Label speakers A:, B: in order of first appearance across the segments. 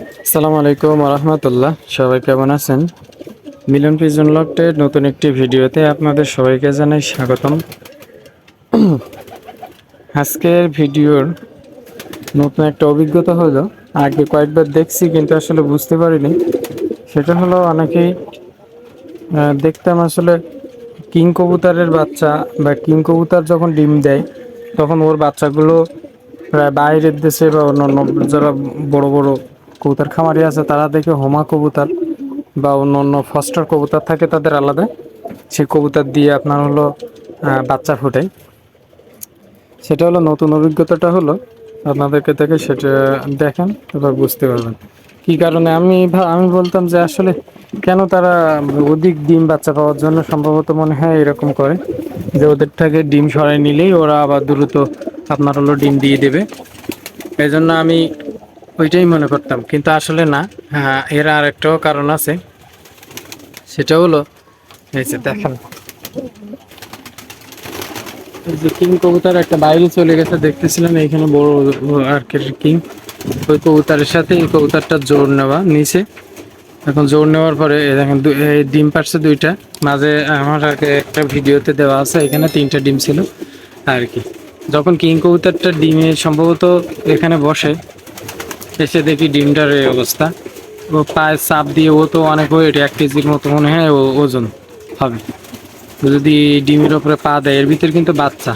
A: আসসালামু আলাইকুম রহমতুল্লাহ সবাই কেমন আছেন? মিলন পিজন লকটের নতুন একটি ভিডিওতে আপনাদের সবাইকে জানাই স্বাগতম। আজকের ভিডিওর নতুন একটা অভিজ্ঞতা হলো, আগে কয়েকবার দেখছি কিন্তু আসলে বুঝতে পারিনি। সেটা হলো অনেকেই দেখতাম আসলে কিং কবুতরের বাচ্চা বা কিং কবুতর যখন ডিম দেয়, তখন ওর বাচ্চাগুলো প্রায় বাইরের দেশে বা অন্য যারা বড় বড় কবুতর খামারি আছে, তারা দেখে হোমা কবুতর বা অন্য অন্য ফস্টার কবুতর থাকে তাদের আলাদা। সেই কবুতর দিয়ে আপনার হলো বাচ্চা ফোটে। সেটা হলো নতুন অভিজ্ঞতাটা হলো, আপনাদেরকে দেখে সেটা দেখেন, এবার বুঝতে পারবেন। কি কারণে? আমি আমি বলতাম যে আসলে কেন তারা অধিক ডিম বাচ্চা পাওয়ার জন্য সম্ভবত মনে হয় এরকম করে, যে ওদের থেকে ডিম সরাই নিলেই ওরা আবার দ্রুত আপনার হলো ডিম দিয়ে দেবে। এই জন্য আমি ওইটাই মনে করতাম। কিন্তু আসলে না হ্যাঁ এর আর একটাও কারণ আছে। সেটা হলো, এই যে দেখেন। কিং কবুতর একটা বাইরে চলে গেছে, দেখতেছিলেন এখানে বড় আর কিং ওই কবুতরের সাথে এই কবুতরটা জোর নেওয়া, নিচে। এখন জোর নেওয়ার পরে দেখেন এই ডিম পারছে দুইটা। মাঝে আমার আগে একটা ভিডিওতে দেওয়া আছে, এখানে তিনটা ডিম ছিল আর কি। যখন কিং কবুতরটা ডিমে সম্ভবত এখানে বসে এসে দেখি ডিমটার এই অবস্থা। ও পায়ে চাপ দিয়ে ও তো অনেক ওয়েট এক কেজির মতো মনে হয় ওজন হবে। যদি ডিমের ওপরে পা দেয়, এর ভিতরে কিন্তু বাচ্চা।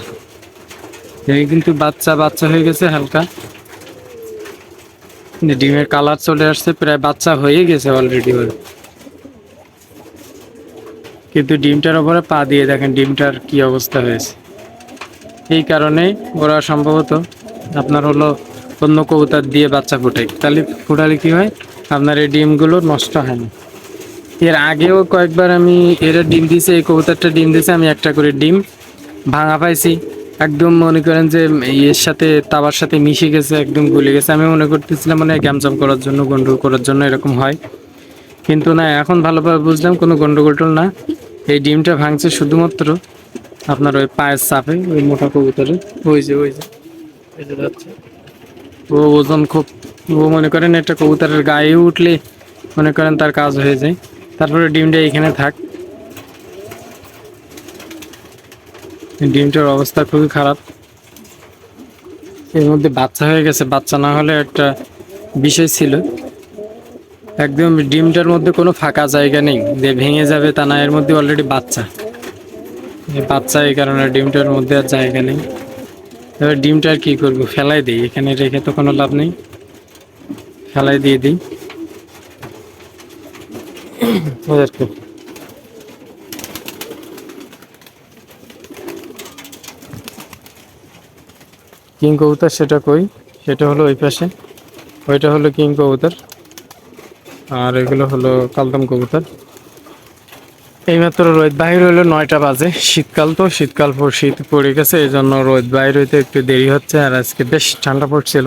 A: এই কিন্তু বাচ্চা বাচ্চা হয়ে গেছে হালকা। ডিমের কালার চলে আসছে, প্রায় বাচ্চা হয়ে গেছে অলরেডি ওর। কিন্তু ডিমটার ওপরে পা দিয়ে দেখেন ডিমটার কি অবস্থা হয়েছে। এই কারণে ওরা সম্ভবত আপনার হলো অন্য কবুতর দিয়ে বাচ্চা ফোটায় তাহলে ফোটালে কি হয়? আপনার এই ডিমগুলো নষ্ট হয় না। এর আগেও কয়েকবার আমি এরা ডিম দিছে, এই কবুতরটা ডিম দিছে, আমি একটা করে ডিম ভাঙা পাইছি। একদম মনে করেন যে এর সাথে তাবার সাথে মিশে গেছে, একদম গলে গেছে। আমি মনে করতেছিলাম মানে গ্যামজাম করার জন্য, গন্ডগোল করার জন্য এরকম হয়। কিন্তু না, এখন ভালোভাবে বুঝলাম কোনো গন্ডগোল না। এই ডিমটা ভাঙছে শুধুমাত্র আপনার ওই পায়ের চাপে, ওই মোটা কবুতরে। ওই যে ওই যে যাচ্ছে। ও ওজন খুব, ও মনে করেন একটা কবুতরের গায়ে উঠলে মনে করেন তার কাজ হয়ে যায়। তারপরে ডিমটা এখানে থাক। ডিমটার অবস্থা খুবই খারাপ। এর মধ্যে বাচ্চা হয়ে গেছে। বাচ্চা না হলে একটা বিষয় ছিল। একদম ডিমটার মধ্যে কোনো ফাঁকা জায়গা নেই। যে ভেঙে যাবে তা না, এর মধ্যে অলরেডি বাচ্চা। বাচ্চা এই কারণে ডিমটার মধ্যে আর জায়গা নেই। এবার ডিমটা আর কি করব? ফেলাই দিই। এখানে রেখে তো কোনো লাভ নেই। ফেলাই দিয়ে দিই। কিং কবুতর সেটা কই? সেটা হলো ওই পাশে। ওইটা হলো কিং কবুতর। আর এগুলো হলো কালদম কবুতর। এইমাত্র রোদ বাহির হলো নয়টা বাজে। শীতকাল তো, শীতকাল পর শীত পড়ে গেছে এই জন্য রোদ বাহির হইতে একটু দেরি হচ্ছে, আর আজকে বেশ ঠান্ডা পড়ছিল।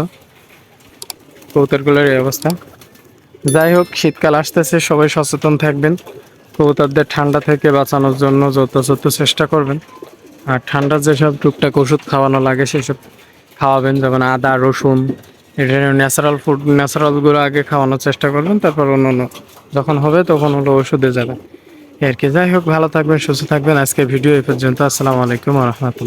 A: কবুতরগুলোর এই অবস্থা। যাই হোক, শীতকাল আসতেছে, সবাই সচেতন থাকবেন। কবুতরদের ঠান্ডা থেকে বাঁচানোর জন্য যথাযথ চেষ্টা করবেন। আর ঠান্ডার যেসব টুকটাক ওষুধ খাওয়ানো লাগে, সেসব খাওয়াবেন, যেমন আদা, রসুন, এটা ন্যাচারাল ফুড ন্যাচারালগুলো আগে খাওয়ানোর চেষ্টা করবেন, তারপর অন্য যখন হবে তখন হলো ওষুধে যাবেন। আর কি যাই হোক, ভালো থাকবেন, সুস্থ থাকবেন। আজকে ভিডিও এই পর্যন্ত। আসসালামু আলাইকুম রহমতুল্লাহ।